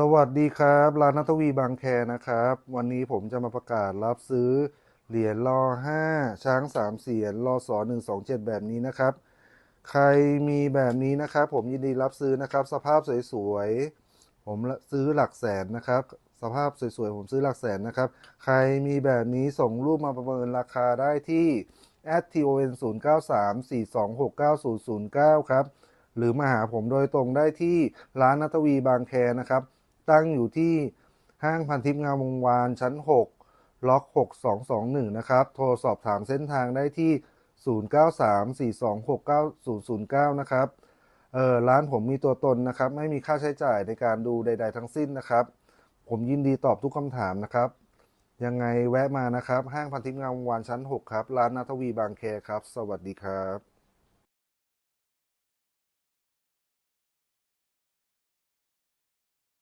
สวัสดีครับร้านนัทวีบางแคนะครับ วันนี้ผมจะมาประกาศรับซื้อเหรียญรอ5ช้าง3เสียนรอสอ127แบบนี้นะครับ ใครมีแบบนี้นะครับ ผมยินดีรับซื้อนะครับ สภาพสวยๆผมซื้อหลักแสนนะครับ สภาพสวยๆผมซื้อหลักแสนนะครับ ใครมีแบบนี้ส่งรูปมาประเมินราคาได้ที่ @ton 0 9 3 4 2 6 9 0 0 9 ครับ หรือมาหาผมโดยตรงได้ที่ร้านนัทวีบางแคนะครับ ตั้งอยู่ที่ห้างพันทิพย์งามวงวานชั้น 6 ล็อก 6221 นะครับ โทรสอบถามเส้นทางได้ที่ 0934269009 นะครับเออร้านผมมีตัวตนนะครับ ไม่มีค่าใช้จ่ายในการดูใด ๆ ทั้งสิ้นนะครับ ผมยินดีตอบทุกคำถามนะครับ ยังไงแวะมานะครับ ห้างพันทิพย์งามวงวานชั้น 6 ครับ ร้านนัทวีบางแคครับ สวัสดีครับ